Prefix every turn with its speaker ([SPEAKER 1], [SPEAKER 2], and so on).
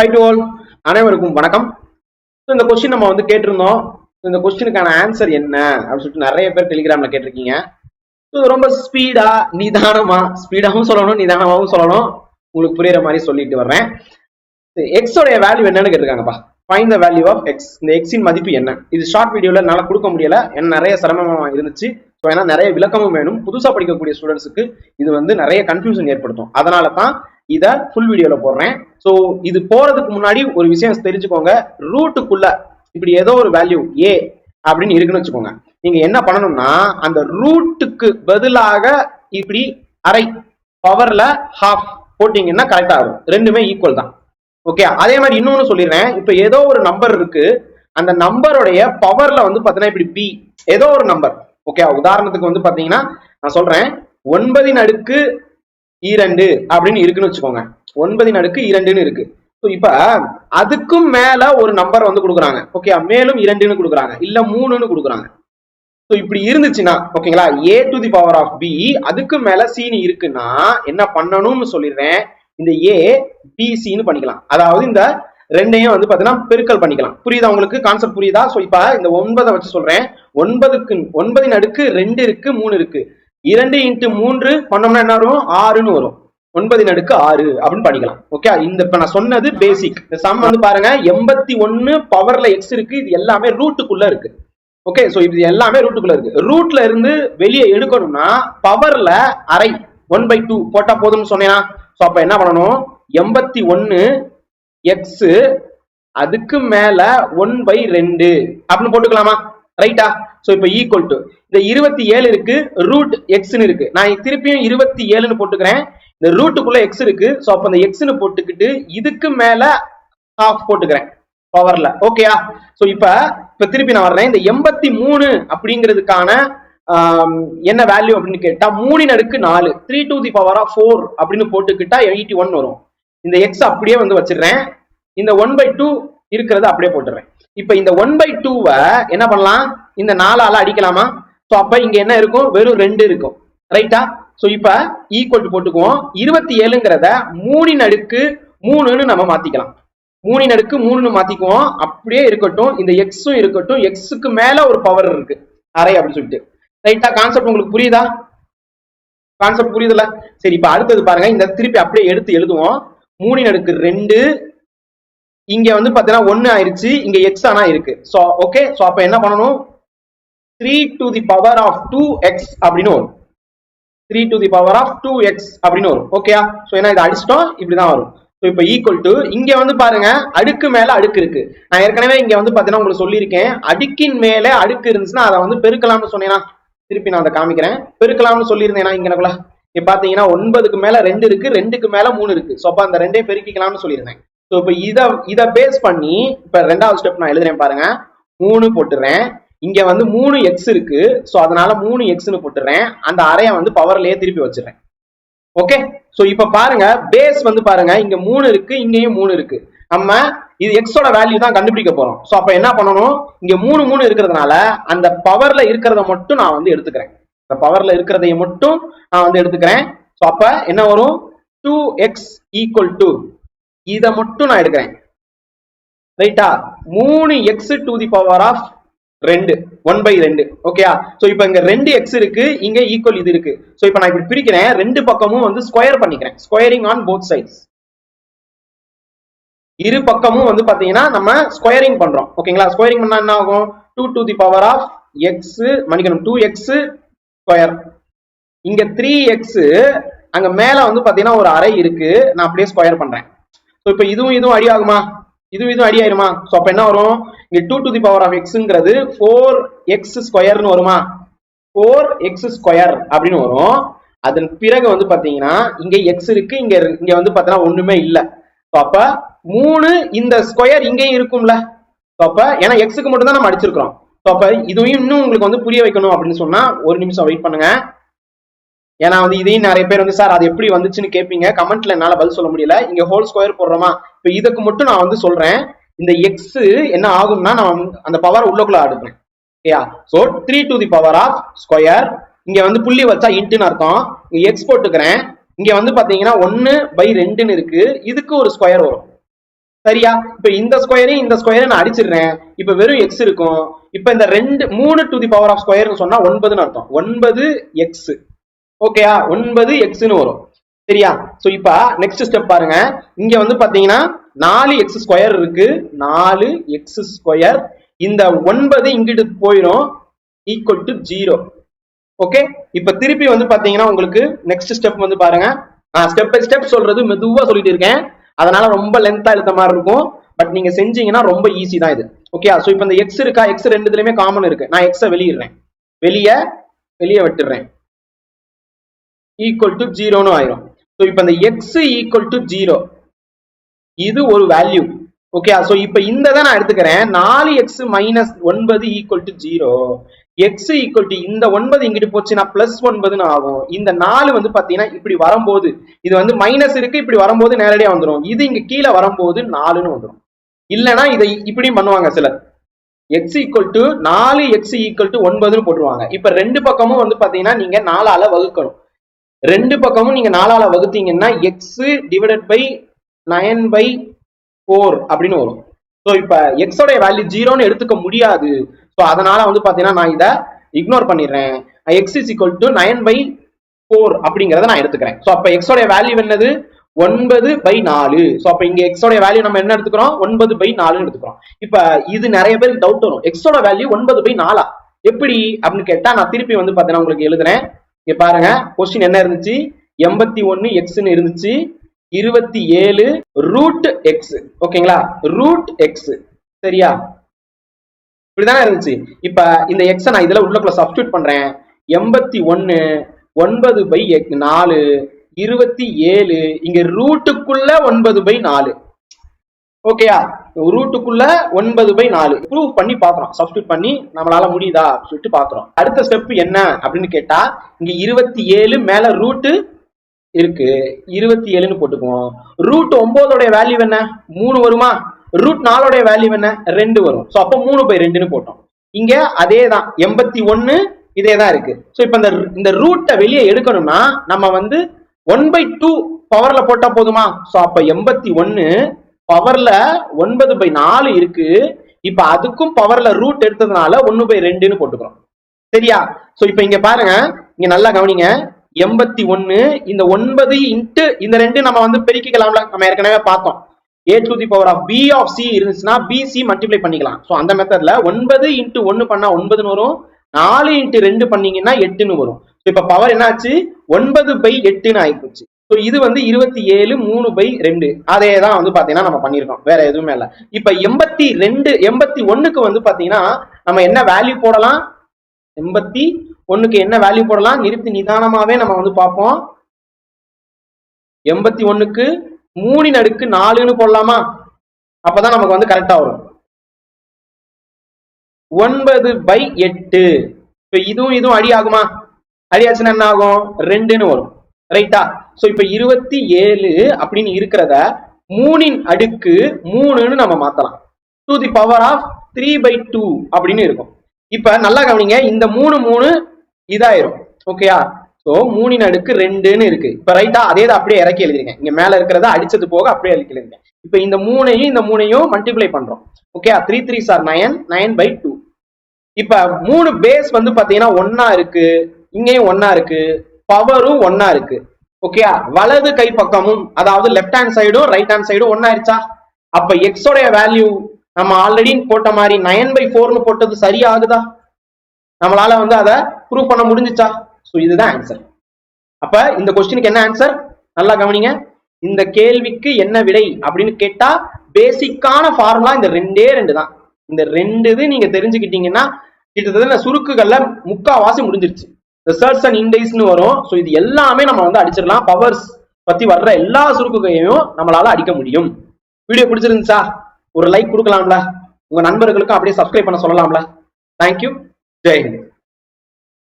[SPEAKER 1] High to all அனைவருக்கும் வணக்கம். So இந்த கொஸ்டின் நம்ம வந்து கேட்டிருந்தோம். இந்த கொஸ்டினுக்கான ஆன்சர் என்ன? அப்படின்னு சொல்லிட்டு நிறைய பேர் டெலிகிராம்ல கேட்டிருக்கீங்க. ஸோ ரொம்ப ஸ்பீடா நிதானமா ஸ்பீடாகவும் சொல்லணும் நிதானமாகவும் சொல்லணும். உங்களுக்கு புரியுற மாதிரி சொல்லிட்டு வர்றேன். எக்ஸ் உடைய வேல்யூ என்னன்னு கேட்டிருக்காங்கப்பா. Find the value of x இந்த எக்ஸின் மதிப்பு என்ன? இது ஷார்ட் வீடியோவில் என்னால் கொடுக்க முடியல. என்ன நிறைய சிரமமாக இருந்துச்சு. ஸோ ஏன்னா நிறைய விளக்கமும் வேணும். புதுசா படிக்கக்கூடிய ஸ்டூடெண்ட்ஸுக்கு இது வந்து நிறைய கன்ஃபியூஷன் ஏற்படுத்தும். அதனால தான் இதை ஃபுல் வீடியோல போடுறேன். ஸோ இது போறதுக்கு முன்னாடி ஒரு விஷயம் தெரிஞ்சுக்கோங்க. ரூட்டுக்குள்ள இப்படி ஏதோ ஒரு வேல்யூ ஏ அப்படின்னு இருக்குன்னு வச்சுக்கோங்க. நீங்க என்ன பண்ணணும்னா அந்த ரூட்டுக்கு பதிலாக இப்படி அரை பவர்ல ஹாஃப் போட்டீங்கன்னா கரெக்டா ஆகும் ரெண்டுமே ஈக்குவல் தான். ஓகே அதே மாதிரி இன்னொன்னு சொல்லிடுறேன். இப்போ ஏதோ ஒரு நம்பர் இருக்கு. அந்த நம்பருடைய பவர்ல வந்து பாத்தீங்கன்னா இப்படி பி ஏதோ ஒரு நம்பர் ஓகே உதாரணத்துக்கு வந்து பாத்தீங்கன்னா நான் சொல்றேன். ஒன்பதின் அடுக்கு இரண்டு அப்படின்னு இருக்குன்னு வச்சுக்கோங்க. ஒன்பதின் அடுக்கு இரண்டுன்னு இருக்கு. ஸோ இப்ப அதுக்கும் மேல ஒரு நம்பர் வந்து கொடுக்குறாங்க. ஓகே மேலும் இரண்டுன்னு கொடுக்குறாங்க. இல்ல மூணுன்னு கொடுக்குறாங்க. ஸோ இப்படி இருந்துச்சுன்னா ஓகேங்களா A to the power of B அதுக்கு மேல சீனி இருக்குன்னா என்ன பண்ணணும்னு சொல்லிடுறேன். இந்த ஏ பிசின்னு பண்ணிக்கலாம். அதாவது இந்த ரெண்டையும் வந்து பாத்தீங்கன்னா பெருக்கல் பண்ணிக்கலாம். புரியுதா உங்களுக்கு? கான்செப்ட் புரியுதா? ஸோ இப்ப இந்த ஒன்பதை வச்சு சொல்றேன். ஒன்பதுக்கு ஒன்பதின் அடுக்கு ரெண்டு இருக்கு மூணு இருக்கு. இரண்டு இன்ட்டு மூன்று பண்ணோம்னா என்ன வரும்? ஆறுன்னு வரும். ஒன்பதின் அடுக்கு ஆறு அப்படின்னு படிக்கலாம். ஓகே இந்த இப்ப நான் சொன்னது பேசிக் இந்த சம் வந்து பாருங்க எண்பத்தி ஒன்னு பவர்ல எக்ஸ் இருக்கு இது எல்லாமே ரூட்டுக்குள்ள இருக்கு. ஓகே சோ இது எல்லாமே ரூட்டுக்குள்ள இருக்கு. ரூட்ல இருந்து வெளியே எடுக்கணும்னா பவர்ல அரை ஒன் பை டூ போட்டா போதும்னு சொன்னேனா? சோ அப்ப என்ன பண்ணணும்? எண்பத்தி ஒன்னு எக்ஸ் அதுக்கு மேல ஒன் பை ரெண்டு அப்படின்னு போட்டுக்கலாமா? ரைட்டா ஸோ இப்போ ஈக்குவல் டு இந்த இருபத்தி ஏழு இருக்கு ரூட் எக்ஸ்னு இருக்கு. நான் திருப்பியும் இருபத்தி ஏழுன்னு போட்டுக்கிறேன். இந்த ரூட்டுக்குள்ள எக்ஸ் இருக்கு. ஸோ அப்போ இந்த எக்ஸ்னு போட்டுக்கிட்டு இதுக்கு மேல ஹாஃப் போட்டுக்கிறேன். பவர்ல ஓகேயா ஸோ இப்போ இப்போ திருப்பி நான் வர்றேன். இந்த எண்பத்தி மூணு அப்படிங்கிறதுக்கான என்ன வேல்யூ அப்படின்னு கேட்டா மூணின் அடுக்கு நாலு. த்ரீ டூ தி பவரா ஃபோர் அப்படின்னு போட்டுக்கிட்டா எயிட்டி ஒன் வரும். இந்த எக்ஸ் அப்படியே வந்து வச்சிடுறேன். இந்த ஒன் பை டூ இருக்கிறத அப்படியே போட்டுறேன் இப்போ இந்த ஒன் பை டூவை என்ன பண்ணலாம்? இந்த நாலால அடிக்கலாமா? ஸோ அப்ப இங்க என்ன இருக்கும்? வெறும் ரெண்டு இருக்கும். ரைட்டா ஸோ இப்ப ஈக்குவல் போட்டுக்குவோம். இருபத்தி ஏழுங்கிறத மூணின் அடுக்கு மூணுன்னு நம்ம மாத்திக்கலாம். மூணின் அடுக்கு மூணுன்னு மாத்திக்குவோம். அப்படியே இருக்கட்டும். இந்த எக்ஸும் இருக்கட்டும். எக்ஸுக்கு மேல ஒரு பவர் இருக்கு. அரை அப்படின்னு சொல்லிட்டு. ரைட்டா கான்செப்ட் உங்களுக்கு புரியுதா? கான்செப்ட் புரியுதுல சரி இப்ப அடுத்தது பாருங்க. இந்த திருப்பி அப்படியே எடுத்து எழுதுவோம். மூணின் அடுக்கு ரெண்டு. இங்க வந்து பாத்தீங்கன்னா ஒன்னு ஆயிருச்சு. இங்க எக்ஸ் ஆனா இருக்கு. சோ ஓகே சோ அப்ப என்ன பண்ணணும்? Three to the power of two x அப்படின்னு வரும். Three to the power of two x அப்படின்னு வரும். ஓகேயா ஸோ ஏன்னா இதை அடிச்சிட்டோம் இப்படிதான் வரும். ஸோ இப்போ ஈக்குவல் டு இங்கே வந்து பாருங்க அடுக்கு மேலே அடுக்கு இருக்கு. நான் ஏற்கனவே இங்கே வந்து பாத்தீங்கன்னா உங்களுக்கு சொல்லியிருக்கேன். அடுக்கின் மேலே அடுக்கு இருந்துச்சுன்னா அதை வந்து பெருக்கலாம்னு சொன்னேன்னா திருப்பி நான் அதை காமிக்கிறேன். பெருக்கலாம்னு சொல்லியிருந்தேனா இங்கனக்குள்ள இப்போ பார்த்தீங்கன்னா ஒன்பதுக்கு மேலே ரெண்டு இருக்கு ரெண்டுக்கு மேலே மூணு இருக்கு. ஸோ அப்ப அந்த ரெண்டையும் பெருக்கிக்கலாம்னு சொல்லியிருந்தேன். ஸோ இப்போ இதை இதை பேஸ் பண்ணி இப்போ ரெண்டாவது ஸ்டெப் நான் எழுதுறேன் பாருங்க. மூணு போட்டுறேன். இங்க வந்து மூணு எக்ஸ் இருக்கு. ஸோ அதனால மூணு எக்ஸ்னு போட்டுறேன். அந்த அறையை வந்து பவர்லயே திருப்பி வச்சிடுறேன். ஓகே ஸோ இப்ப பாருங்க பேஸ் வந்து பாருங்க இங்க மூணு இருக்கு இங்கேயும் மூணு இருக்கு. நம்ம இது எக்ஸோட வேல்யூ தான் கண்டுபிடிக்க போறோம். ஸோ அப்ப என்ன பண்ணணும்? இங்க மூணு மூணு இருக்கிறதுனால அந்த பவர்ல இருக்கிறத மட்டும் நான் வந்து எடுத்துக்கிறேன். இந்த பவர்ல இருக்கிறதையும் மட்டும் நான் வந்து எடுத்துக்கிறேன். ஸோ அப்ப என்ன வரும்? டூ எக்ஸ் ஈக்குவல் டு இதை மட்டும் நான் எடுக்கிறேன். ரைட்டா மூணு x to the power of ரெண்டு. ஒன் பை ரெண்டு. ஓகேயா சோ இப்போ இங்க ரெண்டு எக்ஸ் இருக்கு இங்க ஈக்குவல் இது இருக்கு. சோ இப்போ நான் இப்படி பிரிக்கிறேன். ரெண்டு பக்கமும் வந்து ஸ்கொயர் பண்ணிக்கிறேன். ஸ்கொயரிங் ஆன் போத் சைட்ஸ் இரு பக்கமும் வந்து பாத்தீங்கன்னா நம்ம ஸ்கொயரிங் பண்றோம். ஓகேங்களா ஸ்கொயரிங் பண்ணா என்ன ஆகும்? Two to the power of x மன்னிக்கணும் டூ எக்ஸ் ஸ்கொயர் இங்க த்ரீ எக்ஸ் அங்க மேல வந்து பாத்தீங்கன்னா ஒரு அறை இருக்கு. நான் அப்படியே ஸ்கொயர் பண்றேன். ஸோ இப்போ இதுவும் இதுவும் அடி ஆகுமா? இதுவும் இதுவும் அடி ஆயிருமா? ஸோ அப்போ என்ன வரும்? இங்க two to the power of எக்ஸுங்கிறது four X ஸ்கொயர்னு வருமா? ஃபோர் எக்ஸ் ஸ்கொயர் அப்படின்னு வரும். அதன் பிறகு வந்து பாத்தீங்கன்னா இங்க எக்ஸ் இருக்கு இங்க இங்க வந்து பாத்தீங்கன்னா ஒண்ணுமே இல்ல. ஸோ அப்ப மூணு இந்த ஸ்கொயர் இங்கேயும் இருக்கும்ல. ஸோ அப்ப ஏன்னா எக்ஸுக்கு மட்டும் தான் நம்ம அடிச்சிருக்கிறோம். ஸோ அப்ப இதுவும் இன்னும் உங்களுக்கு வந்து புரிய வைக்கணும் அப்படின்னு சொன்னா ஒரு நிமிஷம் வெயிட் பண்ணுங்க. ஏன்னா வந்து இதையும் நிறைய பேர் வந்து சார் அது எப்படி வந்துச்சுன்னு கேட்பீங்க கமெண்ட்ல என்னால பதில் சொல்ல முடியல. இங்க ஹோல் ஸ்கொயர் போடுறோமா? இப்போ இதுக்கு மட்டும் நான் வந்து சொல்றேன். இந்த எக்ஸ் என்ன ஆகும்னா நான் அந்த பவர் உள்ளக்குள்ள அடுப்பேன். ஓகேயா? So three to the power of square இங்க வந்து புள்ளி வச்சா இன்ட்டுன்னு அர்த்தம். இங்க எக்ஸ் போட்டுக்கிறேன். இங்க வந்து பாத்தீங்கன்னா ஒன்னு பை ரெண்டுன்னு இருக்கு. இதுக்கு ஒரு ஸ்கொயர் வரும். சரியா? இப்ப இந்த ஸ்கொயரையும் இந்த ஸ்கொயரையும் நான் அடிச்சிடுறேன். இப்ப வெறும் எக்ஸ் இருக்கும். இப்ப இந்த ரெண்டு மூணு டு தி பவர் ஆஃப் ஸ்கொயர்னு சொன்னா ஒன்பதுன்னு அர்த்தம். ஒன்பது எக்ஸ் ஓகேயா ஒன்பது எக்ஸ்னு வரும். சரியா? சோ இப்ப நெக்ஸ்ட் ஸ்டெப் பாருங்க. இங்க வந்து பாத்தீங்கன்னா நாலு எக்ஸ் ஸ்கொயர் இருக்கு. நாலு எக்ஸ் ஸ்கொயர் இந்த ஒன்பது இங்கிட்டு போயிடும் ஈக்குவல் டு ஜீரோ ஓகே இப்ப திருப்பி வந்து பாத்தீங்கன்னா உங்களுக்கு நெக்ஸ்ட் ஸ்டெப் வந்து பாருங்க. நான் ஸ்டெப் பை ஸ்டெப் சொல்றது மெதுவா சொல்லிட்டு இருக்கேன். அதனால ரொம்ப லென்த்தா எழுத்த மாதிரி இருக்கும். பட் நீங்க செஞ்சீங்கன்னா ரொம்ப ஈஸி தான் இது. ஓகே சோ இப்போ இந்த எக்ஸ் இருக்கா? எக்ஸ் ரெண்டுலயுமே காமன் இருக்கு. நான் எக்ஸை வெளியிடுறேன். வெளியே வெளியே விட்டுறேன் ஈக்குவல் டு ஜீரோன்னு ஆயிரும். ஸோ இப்போ இந்த எக்ஸ் ஈக்குவல் டு ஜீரோ இது ஒரு வேல்யூ ஓகே ஸோ இப்போ இந்த தான் நான் எடுத்துக்கிறேன். நாலு எக்ஸ் மைனஸ் ஒன்பது equal to zero x equal to இந்த ஒன்பது இங்கிட்டு போச்சுன்னா பிளஸ் ஒன்பதுன்னு ஆகும். இந்த நாலு வந்து பார்த்தீங்கன்னா இப்படி வரும்போது இது வந்து மைனஸ் இருக்கு இப்படி வரும்போது நேரடியாக வந்துடும் இது இங்கே கீழே வரும்போது நாலுன்னு வந்துடும் இல்லைன்னா இதை இப்படியும் பண்ணுவாங்க சிலர். எக்ஸ் ஈக்குவல் டு நாலு எக்ஸ் ஈக்குவல் டு ஒன்பதுன்னு போட்டுருவாங்க. இப்போ ரெண்டு பக்கமும் வந்து பார்த்தீங்கன்னா நீங்கள் நாலால வகுக்கணும். ரெண்டு பக்கமும் நீங்க நாலால வகுத்தீங்கன்னா x divided by nine by four அப்படின்னு வரும். ஸோ இப்போ எக்ஸோடைய வேல்யூ ஜீரோன்னு எடுத்துக்க முடியாது. ஸோ அதனால வந்து பார்த்தீங்கன்னா நான் இதை இக்னோர் பண்ணிடுறேன். X is equal to nine by four அப்படிங்கிறத நான் எடுத்துக்கிறேன். ஸோ அப்போ எக்ஸோடைய வேல்யூ என்னது? ஒன்பது பை நாலு. ஸோ அப்போ இங்கே எக்ஸோடைய வேல்யூ நம்ம என்ன எடுத்துக்கிறோம்? ஒன்பது பை நாலுன்னு எடுத்துக்கிறோம். இப்போ இது நிறைய பேருக்கு டவுட் வரும். எக்ஸோட வேல்யூ ஒன்பது பை நாலா? எப்படி? அப்படின்னு கேட்டால் நான் திருப்பி வந்து பார்த்தீங்கன்னா உங்களுக்கு எழுதுறேன். இங்க பாருங்க கொஸ்டின் என்ன இருந்துச்சு? எண்பத்தி ஒன்னு எக்ஸ்ன்னு இருந்துச்சு. இருபத்தி ஏழு ரூட் எக்ஸ் ஓகேங்களா? ரூட் எக்ஸ் சரியா? இப்படிதானே இருந்துச்சு. இப்ப இந்த எக்ஸ நான் இதுல உள்ளக்குள்ள சப்ஸ்டியூட் பண்றேன். எண்பத்தி ஒன்னு ஒன்பது பை நாலு. இருபத்தி ஏழு இங்க ரூட்டுக்குள்ள ஒன்பது பை நாலு. ஓகேயா? ரூட்டுக்குள்ள ஒன்பது பை நாலு. ப்ரூவ் பண்ணி பாக்குறோம். சப்ஸ்டியூட் பண்ணி நம்மளால முடியுதா சொல்லிட்டு பாக்குறோம். அடுத்த ஸ்டெப் என்ன அப்படின்னு கேட்டா இங்க இருபத்தி ஏழு மேல ரூட்டு இருக்கு. இருபத்தி ஏழுன்னு போட்டுக்குவோம். ரூட் ஒன்பதோடைய வேல்யூ என்ன? மூணு வருமா? ரூட் நாலோடைய வேல்யூ என்ன? ரெண்டு வரும். ஸோ அப்போ மூணு பை ரெண்டுன்னு போட்டோம். இங்க அதே தான் எண்பத்தி ஒன்னு இதே தான் இருக்கு. ஸோ இப்போ இந்த இந்த ரூட்டை வெளியே எடுக்கணும்னா நம்ம வந்து ஒன் பை டூ பவர்ல போட்டா போதுமா? ஸோ அப்ப எண்பத்தி ஒன்னு பவர்ல ஒன்பது பை நாலு இருக்கு. இப்ப அதுக்கும் பவர்ல ரூட் எடுத்ததுனால ஒன்னு பை ரெண்டுன்னு போட்டுக்கிறோம். சரியா? சோ இப்ப இங்க பாருங்க. இங்க நல்லா கவனிங்க. எண்பத்தி ஒன்னு இந்த ஒன்பது இன்ட்டு இந்த ரெண்டு நம்ம வந்து பெருக்கிக்கலாம்ல. நம்ம ஏற்கனவே பார்த்தோம். A to the power of B of C இருந்துச்சுன்னா பிசி மல்டிப்ளை பண்ணிக்கலாம். ஸோ அந்த மெத்தட்ல ஒன்பது இன்ட்டு ஒன்னு பண்ணா ஒன்பதுன்னு வரும். நாலு இன்ட்டு ரெண்டு பண்ணீங்கன்னா எட்டுன்னு வரும். ஸோ இப்போ பவர் என்னாச்சு? ஒன்பது பை எட்டுன்னு ஆயிப்போச்சு. ஸோ இது வந்து இருபத்தி ஏழு மூணு பை ரெண்டு. அதே தான் வந்து பாத்தீங்கன்னா நம்ம பண்ணியிருக்கோம். வேற எதுவுமே இல்லை. இப்போ எண்பத்தி ரெண்டு எண்பத்தி ஒன்றுக்கு வந்து பாத்தீங்கன்னா நம்ம என்ன வேல்யூ போடலாம்? எண்பத்தி ஒண்ணுக்கு என்ன வேல்யூ போடலாம்? நிறுத்தி நிதானமாவே நம்ம வந்து பார்ப்போம். எண்பத்தி ஒண்ணுக்கு மூணு நடுக்கு நாலுன்னு போடலாமா? அப்பதான் நமக்கு வந்து கரெக்டா வரும். ஒன்பது பை எட்டு. இப்போ இதுவும் இதுவும் அடி ஆகுமா? அடி ஆச்சுன்னா என்ன ஆகும்? ரெண்டுன்னு வரும். ரைட்டா ஸோ இப்போ இருபத்தி ஏழு அப்படின்னு இருக்கிறத மூணின் அடுக்கு மூணுன்னு நம்ம மாத்தலாம். To the power of three by two அப்படின்னு இருக்கும். இப்ப நல்லா கவனிங்க இந்த மூணு மூணு இதாயிரும். ஓகேயா ஸோ மூணின் அடுக்கு ரெண்டுன்னு இருக்கு. இப்ப ரைட்டா அதே தான் அப்படியே இறக்கி எழுதிருங்க இங்க மேல இருக்கிறத அடிச்சது போக அப்படியே இறக்கி எழுதிருங்க இப்ப இந்த மூணையும் இந்த மூணையும் மல்டிப்ளை பண்றோம். Okay three three sir nine nine by two இப்ப மூணு பேஸ் வந்து பாத்தீங்கன்னா ஒன்னா இருக்கு. இங்கேயும் ஒன்னா இருக்கு. பவரும் ஒன்னா இருக்கு. ஓகேயா வலது கை பக்கமும் அதாவது லெஃப்ட் ஹேண்ட் சைடும் ரைட் ஹேண்ட் சைடும் ஒன்னாயிருச்சா அப்ப எக்ஸோடைய வேல்யூ நம்ம ஆல்ரெடி போட்ட மாதிரி நயன் பை ஃபோர்னு போட்டது சரியாகுதா? நம்மளால வந்து அதை ப்ரூவ் பண்ண முடிஞ்சிச்சா? ஸோ இதுதான் ஆன்சர் அப்ப இந்த கொஸ்டினுக்கு என்ன ஆன்சர் நல்லா கவனிங்க. இந்த கேள்விக்கு என்ன விடை அப்படின்னு கேட்டா பேசிக்கான ஃபார்முலா இந்த ரெண்டே ரெண்டு தான். இந்த ரெண்டு இது நீங்க தெரிஞ்சுக்கிட்டீங்கன்னா கிட்டத்தட்ட சுருக்குகள்ல முக்காவாசி முடிஞ்சிருச்சு. ரிசர்ச் அண்ட் இண்டைஸ்னு வரும். ஸோ இது எல்லாமே நம்ம வந்து அடிச்சிடலாம். பவர்ஸ் பத்தி வர்ற எல்லா சுருக்குகையும் நம்மளால அடிக்க முடியும். வீடியோ பிடிச்சிருந்துச்சா? ஒரு லைக் கொடுக்கலாம்ல. உங்க நண்பர்களுக்கும் அப்படியே சப்ஸ்கிரைப் பண்ண சொல்லலாம்ல. தேங்க்யூ ஜெய் ஹிந்த்